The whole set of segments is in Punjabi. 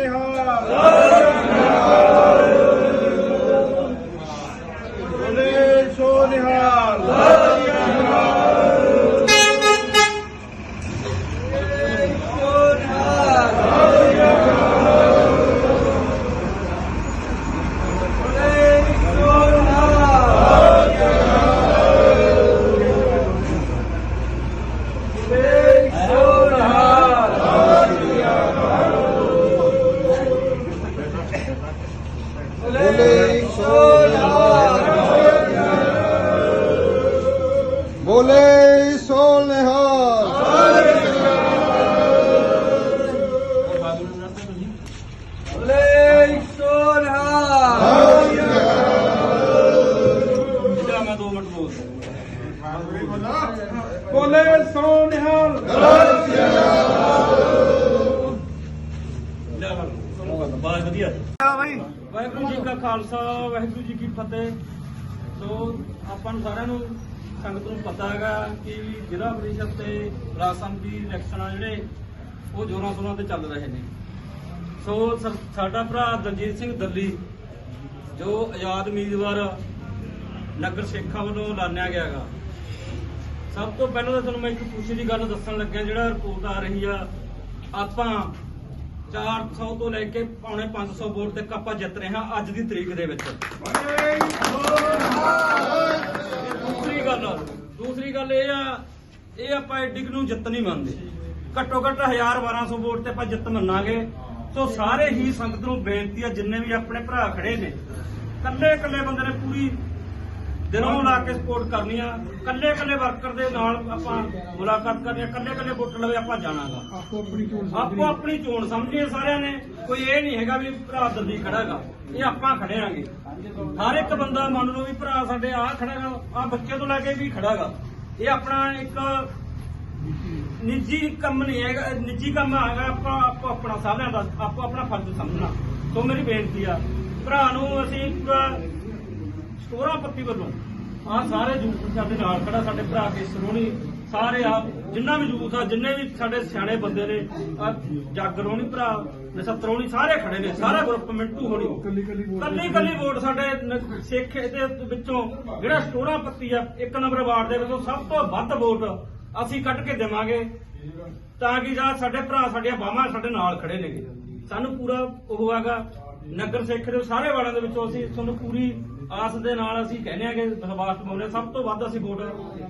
ਨਿਹਾਲ ਬੋਲੇ ਸੋ ਨਿਹਾਲ। ਬੋਲੇ ਸੋ ਨਿਹਾਲ। ਬੋਲੇ ਸੋ ਨਿਹਾਲ ਜਿਹੜਾ ਮੈਂ 2 ਮਿੰਟ ਬੋਲਦਾ ਬੋਲੇ ਸੋ ਨਿਹਾਲ। ਬਹੁਤ ਵਧੀਆ ਵਾਹਿਗੁਰੂ ਜੀ ਕਾ ਖਾਲਸਾ ਵਾਹਿਗੁਰੂ ਜੀ ਕੀ ਫਤਿਹ। ਸੋ ਆਪਾਂ ਨੂੰ ਸਾਰਿਆਂ ਨੂੰ ਸੰਗਤ ਨੂੰ ਪਤਾ ਹੈਗਾ ਕਿ ਜ਼ਿਲ੍ਹਾ ਪ੍ਰੀਸ਼ਦ ਤੇ ਰਾਸਮ ਦੀ ਇਲੈਕਸ਼ਨ ਆ ਜਿਹੜੇ ਉਹ ਜੋਰਾਂ ਸ਼ੋਰਾਂ ਤੇ ਚੱਲ ਰਹੇ ਨੇ। ਸੋ ਸ- ਸਾਡਾ ਭਰਾ ਦਲਜੀਤ ਸਿੰਘ ਦੱਲੀ ਜੋ ਆਜ਼ਾਦ ਉਮੀਦਵਾਰ ਨਗਰ ਸੇਖਾ ਵੱਲੋਂ ਐਲਾਨਿਆ ਗਿਆ ਹੈਗਾ। ਸਭ ਤੋਂ ਪਹਿਲਾਂ ਤਾਂ ਤੁਹਾਨੂੰ ਮੈਂ ਇੱਕ ਖੁਸ਼ੀ ਦੀ ਗੱਲ ਦੱਸਣ ਲੱਗਿਆ ਜਿਹੜਾ ਰਿਪੋਰਟ ਆ ਰਹੀ ਆ ਆਪਾਂ 400 ਤੋਂ ਲੈ ਕੇ ਪੌਣੇ 500 ਵੋਟ ਤੱਕ ਆਪਾਂ ਜਿੱਤ ਰਹੇ ਹਾਂ ਅੱਜ ਦੀ ਤਰੀਕ ਦੇ ਵਿੱਚ। ਦੂਸਰੀ ਗੱਲ ਦੂਸਰੀ ਗੱਲ ਇਹ ਆ, ਇਹ ਆਪਾਂ ਐਡੀ ਨੂੰ ਜਿੱਤ ਨਹੀਂ ਮੰਨਦੇ। ਘੱਟੋ ਘੱਟ 1000 1200 ਵੋਟ ਤੇ ਆਪਾਂ ਜਿੱਤ ਮੰਨਾਂਗੇ। ਸੋ ਸਾਰੇ ਹੀ ਸੰਗਤ ਨੂੰ ਬੇਨਤੀ ਆ, ਜਿੰਨੇ ਵੀ ਆਪਣੇ ਭਰਾ ਖੜੇ ਨੇ ਕੱਲੇ ਕੱਲੇ ਬੰਦੇ ਨੇ ਪੂਰੀ ਦਿਨੋਂ ਲਾ ਕੇ ਸਪੋਰਟ ਕਰਨੀ ਆ। ਕੱਲੇ ਕੱਲੇ ਵਰਕਰ ਦੇ ਨਾਲ ਆਪਾਂ ਮੁਲਾਕਾਤ ਕਰਨੀ ਆ। ਕੱਲੇ ਕੱਲੇ ਵੋਟਰ ਲਵੇ ਆਪਾਂ ਜਾਣਾਗਾ। ਆਪੋ ਆਪਣੀ ਚੋਣ ਸਮਝੀਏ ਸਾਰਿਆਂ ਨੇ। ਕੋਈ ਇਹ ਨਹੀਂ ਹੈਗਾ ਵੀ ਭਰਾ ਦਿੱਲੀ ਖੜਾਗਾ। ਇਹ ਆਪਾਂ ਖੜਿਆਂਗੇ ਹਰ ਇੱਕ ਬੰਦਾ ਮੰਨ ਲਓ ਵੀ ਭਰਾ ਸਾਡੇ ਆ ਖੜਾਗਾ ਆ ਬੱਚੇ ਤੋਂ ਲੈ ਕੇ ਵੀ ਖੜਾਗਾ। ਇਹ ਆਪਣਾ ਇੱਕ ਨਿੱਜੀ ਕੰਮ ਨਹੀਂ ਹੈਗਾ ਨਿੱਜੀ ਕੰਮ ਹੈਗਾ ਆਪਾਂ ਆਪੋ ਆਪਣਾ ਸਾਰਿਆਂ ਦਾ ਆਪੋ ਆਪਣਾ ਫਰਜ਼ ਸਮਝਣਾ। ਸੋ ਮੇਰੀ ਬੇਨਤੀ ਆ ਭਰਾ ਨੂੰ ਅਸੀਂ ਸਟੋਰਾ ਪੱਤੀ ਵੱਲੋਂ ਆ ਸਾਰੇ ਯੂਥ ਸਾਡੇ ਨਾਲ ਖੜਾ ਸਾਡੇ ਭਰਾ ਕੇ ਸਰੋਣੀ ਸਾਰੇ ਆਪ ਜਿੰਨਾ ਵੀ ਯੂਥ ਆ ਜਿੰਨੇ ਵੀ ਸਾਡੇ ਸਿਆਣੇ ਬੰਦੇ ਨੇ ਜਾਗਰੋਣੀ ਭਰਾ ਨਸਤਰੋਣੀ ਸਾਰੇ ਖੜੇ ਨੇ ਸਾਰਾ ਗਰੁੱਪ ਮਿੰਟੂ ਹੋਣੀ। ਕੱਲੀ ਕੱਲੀ ਵੋਟ ਸਾਡੇ ਨ- ਸਿੱਖ ਦੇ ਵਿੱਚੋਂ ਜਿਹੜਾ ਸਟੋਰਾ ਪੱਤੀ ਆ ਇੱਕ ਨੰਬਰ ਵਾਰਡ ਦੇ ਵਿੱਚੋਂ ਸਭ ਤੋਂ ਵੱਧ ਵੋਟ ਅਸੀਂ ਕੱਢ ਕੇ ਦੇਵਾਂਗੇ। ਤਾਂ ਕਿ ਜਿਹੜਾ ਸਾਡੇ ਭਰਾ ਸਾਡੀਆਂ ਬਾਹਾਂ ਸਾਡੇ ਨਾਲ ਖੜੇ ਨੇਗੇ। ਸਾਨੂੰ ਪੂਰਾ ਉਹ ਹੈਗਾ ਨਗਰ ਸਿੱਖ ਦੇ ਸਾਰੇ ਵਾਰਡਾਂ ਦੇ ਵਿੱਚੋਂ ਅਸੀਂ ਤੁਹਾਨੂੰ ਪੂਰੀ ਆਸ ਦੇ ਨਾਲ ਅਸੀਂ ਕਹਿੰਦੇ ਆ ਕਿ ਵਿਸ਼ਵਾਸ ਪਾਉਂਦੇ ਸਭ ਤੋਂ ਵੱਧ ਅਸੀਂ ਵੋਟ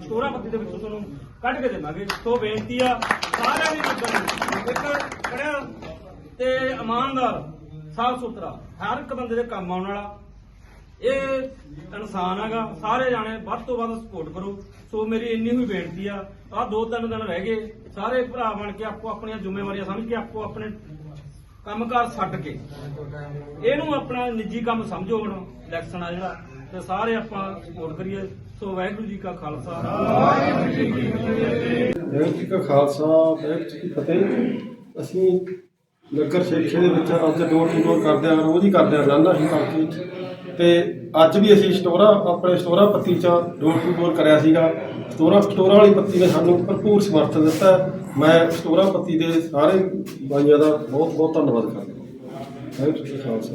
ਸਟੋਰਾ ਦੇ ਵਿੱਚੋਂ ਤੁਹਾਨੂੰ ਕੱਢ ਕੇ ਦੇਵਾਂਗੇ। ਸੋ ਬੇਨਤੀ ਆ, ਸਾਰਿਆਂ ਦੀ ਨਗਰ ਇੱਕ ਖੜਿਆ ਤੇ ਇਮਾਨਦਾਰ, ਸਾਫ਼ ਸੁਥਰਾ, ਹਰ ਇੱਕ ਬੰਦੇ ਦੇ ਕੰਮ ਆਉਣ ਵਾਲਾ। ਇਹ ਇਨਸਾਨ ਹੈਗਾ, ਸਾਰੇ ਜਾਣੇ ਵੱਧ ਤੋਂ ਵੱਧ ਸਪੋਰਟ ਕਰੋ। ਸੋ ਮੇਰੀ ਇੰਨੀ ਹੀ ਬੇਨਤੀ ਆ ਆ ਦੋ ਤਿੰਨ ਦਿਨ ਰਹਿ ਗਏ, ਸਾਰੇ ਭਰਾ ਬਣ ਕੇ ਆਪੋ ਆਪਣੀਆਂ ਜ਼ਿੰਮੇਵਾਰੀਆਂ ਸਮਝ ਕੇ ਆਪੋ ਆਪਣੇ ਕੰਮਕਾਰ ਛੱਡ ਕੇ। ਇਹਨੂੰ ਆਪਣਾ ਨਿੱਜੀ ਕੰਮ ਸਮਝੋ ਹੁਣ ਇਲੈਕਸ਼ਨ ਆ ਜਿਹੜਾ, ਤੇ ਸਾਰੇ ਆਪਾਂ ਸਪੋਰਟ ਕਰੀਏ। ਸੋ ਵਾਹਿਗੁਰੂ ਜੀ ਕਾ ਖਾਲਸਾ। ਵਾਹਿਗੁਰੂ ਜੀ ਕੀ ਫਤਿਹ ਵਾਹਿਗੁਰੂ ਜੀ ਕਾ ਖਾਲਸਾ, ਵਾਹਿਗੁਰੂ ਜੀ ਕੀ ਫਤਿਹ। ਅਸੀਂ ਨਗਰ ਸ਼ੇਖੇ ਦੇ ਵਿੱਚ ਅੱਜ ਡੋਰ ਟੂ ਡੋਰ ਕਰਦੇ ਆ, ਰੋਜ਼ ਹੀ ਕਰਦੇ ਆ ਰੋਜ਼ਾਨਾ ਹੀ ਕਰਕੇ ਤੇ ਅੱਜ ਵੀ ਅਸੀਂ ਸਟੋਰਾ, ਆਪਣੇ ਸਟੋਰਾ ਪੱਤੀ ਚ ਡੋਰ ਟੂ ਡੋਰ ਕਰਿਆ ਸੀਗਾ। ਸਟੋਰਾ ਸਟੋਰਾ ਵਾਲੀ ਪੱਤੀ ਨੇ ਸਾਨੂੰ ਭਰਪੂਰ ਸਮਰਥਨ ਦਿੱਤਾ। ਮੈਂ ਸਟੋਰਾ ਪੱਤੀ ਦੇ ਸਾਰੇ ਬਾਈਆਂ ਦਾ ਬਹੁਤ ਬਹੁਤ ਧੰਨਵਾਦ ਕਰਦਾ ਵਾਹਿਗੁਰੂ ਜੀ, ਖਾਲਸਾ।